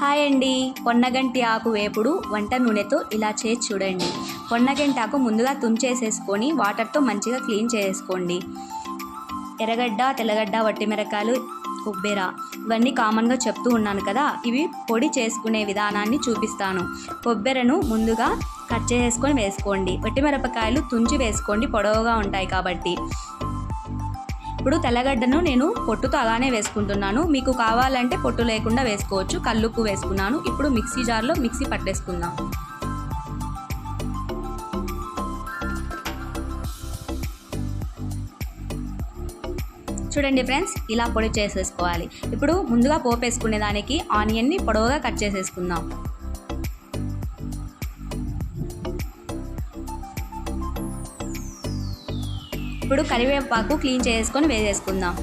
Hi అండి. పొన్నగంటి ఆకు వేపుడు వంట నూనెతో ఇలా చేసి చూడండి. పొన్నగంటి ఆకు ముందుగా తుంచేసేసుకొని వాటర్తో మంచిగా క్లీన్ చేసుకోండి ఎర్రగడ్డ తెల్లగడ్డ వట్టిమిరకాయలు కొబ్బెర ఇవన్నీ కామన్గా చెప్తూ ఉన్నాను కదా ఇవి పొడి చేసుకునే విధానాన్ని చూపిస్తాను. కొబ్బెరను ముందుగా కట్ చేసుకొని వేసుకోండి. వట్టిమిరపకాయలు తుంచి వేసుకోండి పొడవుగా ఉంటాయి కాబట్టి. ఇప్పుడు తెల్లగడ్డను నేను పొట్టుతో అలానే వేసుకుంటున్నాను. మీకు కావాలంటే పొట్టు లేకుండా వేసుకోవచ్చు. కల్లుప్పు వేసుకున్నాను. ఇప్పుడు మిక్సీ జార్లో మిక్సీ పట్టేసుకుందాం. చూడండి ఫ్రెండ్స్ ఇలా పొడి చేసేసుకోవాలి. ఇప్పుడు ముందుగా పోపు వేసుకునే దానికి ఆనియన్ని పొడవుగా కట్ చేసేసుకుందాం. ఇప్పుడు కరివేపాకు క్లీన్ చేసుకొని వేసేసుకుందాం.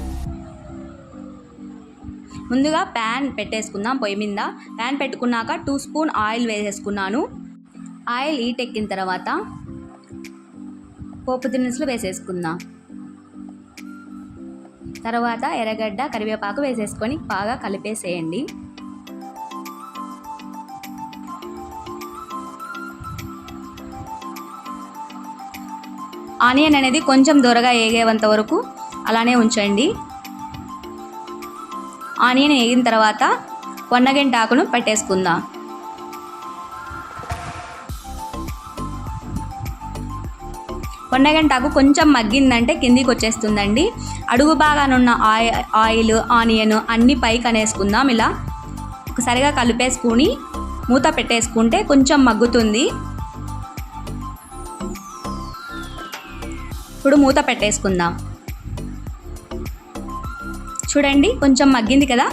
ముందుగా ప్యాన్ పెట్టేసుకుందాం పొయ్యి మీద. ప్యాన్ పెట్టుకున్నాక టూ స్పూన్ ఆయిల్ వేసేసుకున్నాను. ఆయిల్ హీట్ ఎక్కిన తర్వాత పోపు దినుసులు వేసేసుకుందాం. తర్వాత ఎర్రగడ్డ కరివేపాకు వేసేసుకొని బాగా కలిపేసేయండి. ఆనియన్ అనేది కొంచెం దూరగా ఏగేవంత వరకు అలానే ఉంచండి. ఆనియన్ వేగిన తర్వాత పొన్నగంట ఆకును పెట్టేసుకుందాం. పొన్నగంటాకు కొంచెం మగ్గిందంటే కిందికి వచ్చేస్తుందండి. అడుగు భాగానున్న ఆయి ఆయిల్ ఆనియన్ అన్నీ పైకి అనేసుకుందాం. ఇలా ఒకసారిగా కలిపేసుకుని మూత పెట్టేసుకుంటే కొంచెం మగ్గుతుంది. ఇప్పుడు మూత పెట్టేసుకుందాం. చూడండి కొంచెం మగ్గింది కదా?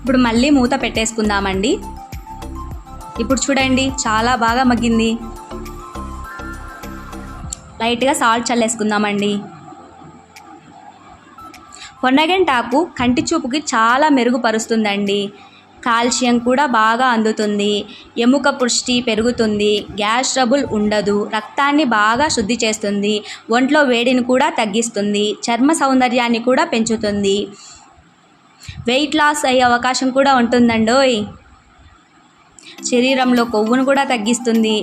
ఇప్పుడు మళ్ళీ మూత పెట్టేసుకుందామండి. ఇప్పుడు చూడండి చాలా బాగా మగ్గింది. లైట్గా సాల్ట్ చల్లేసుకుందామండి. పొన్నగంటాకు కంటి చూపుకి చాలా మెరుగుపరుస్తుందండి. కాల్షియం కూడా బాగా అందుతుంది. ఎముక పుష్టి పెరుగుతుంది. గ్యాస్ ట్రబుల్ ఉండదు. రక్తాన్ని బాగా శుద్ధి చేస్తుంది. ఒంట్లో వేడిని కూడా తగ్గిస్తుంది. చర్మ సౌందర్యాన్ని కూడా పెంచుతుంది. వెయిట్ లాస్ అయ్యే అవకాశం కూడా ఉంటుందండోయ్. శరీరంలో కొవ్వును కూడా తగ్గిస్తుంది.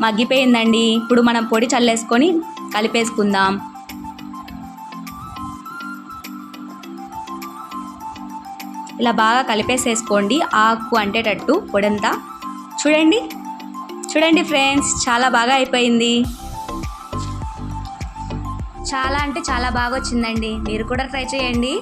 మగ్గిపోయిందండి. ఇప్పుడు మనం పొడి చల్లేసుకొని కలిపేసుకుందాం. ఇలా బాగా కలిపేసేసుకోండి. ఆకు అంటేటట్టు పొడంతా. చూడండి. చూడండి ఫ్రెండ్స్ చాలా బాగా అయిపోయింది. చాలా అంటే చాలా బాగా వచ్చిందండి. మీరు కూడా ట్రై చేయండి.